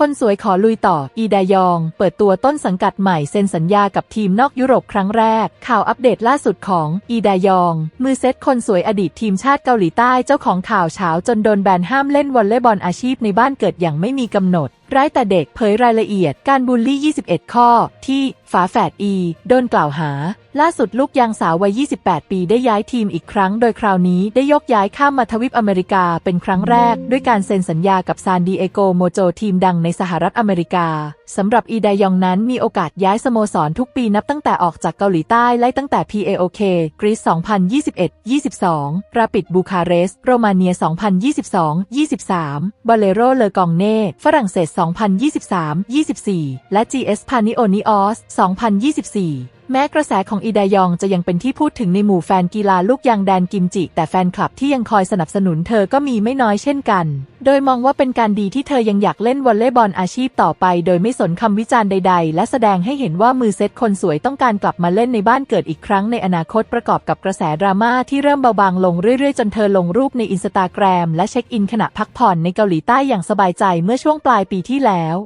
คนสวยขอลุยต่อ อีดายอง เปิดตัวต้นสังกัดใหม่เซ็นสัญญากับทีมนอกยุโรปครั้งแรก ข่าวอัปเดตล่าสุดของอีดายอง มือเซตคนสวยอดีตทีมชาติเกาหลีใต้เจ้าของข่าวเช้าจนโดนแบนห้ามเล่นวอลเลย์บอลอาชีพในบ้านเกิดอย่างไม่มีกำหนด ร้ายแต่เด็กเผยรายละเอียดการบูลลี่ 21 ข้อ ที่ฝาแฝดอีโดนกล่าวหา ล่าสุดลูกยางสาววัย 28 ปีได้ย้ายทีมอีกครั้ง โดยคราวนี้ได้ยกย้ายข้ามมาทวีปอเมริกาเป็นครั้งแรก ด้วยการเซ็นสัญญากับซานดิเอโกโมโจทีมดังในสหรัฐอเมริกาสำหรับอีดายองนั้นมีโอกาสย้ายสโมสรทุกปีนับตั้งแต่ออกจากเกาหลีใต้ไล่ตั้งแต่ PAOK กรีซ2021-22 ราปิดบูคาเรสต์โรมาเนีย 2022-23บอเลโรเลกองเน่ฝรั่งเศส2023-24 และ GS Panionios 2024 แม้กระแสของอีดายองจะยังเป็นที่พูดถึงในหมู่แฟนกีฬาลูกยางแดนกิมจิ แต่แฟนคลับที่ยังคอยสนับสนุนเธอก็มีไม่น้อยเช่นกัน โดยมองว่าเป็นการดีที่เธอยังอยากเล่นวอลเลย์บอลอาชีพต่อไป โดยไม่สนคำวิจารณ์ใด ๆ และแสดงให้เห็นว่ามือเซตคนสวยต้องการกลับมาเล่นในบ้านเกิดอีกครั้งในอนาคตประกอบกับกระแสดราม่าที่เริ่มเบาบางลงเรื่อยๆ จนเธอลงรูปในอินสตาแกรมและเช็คอินขณะพักผ่อนในเกาหลีใต้อย่างสบายใจเมื่อช่วงปลายปีที่แล้ว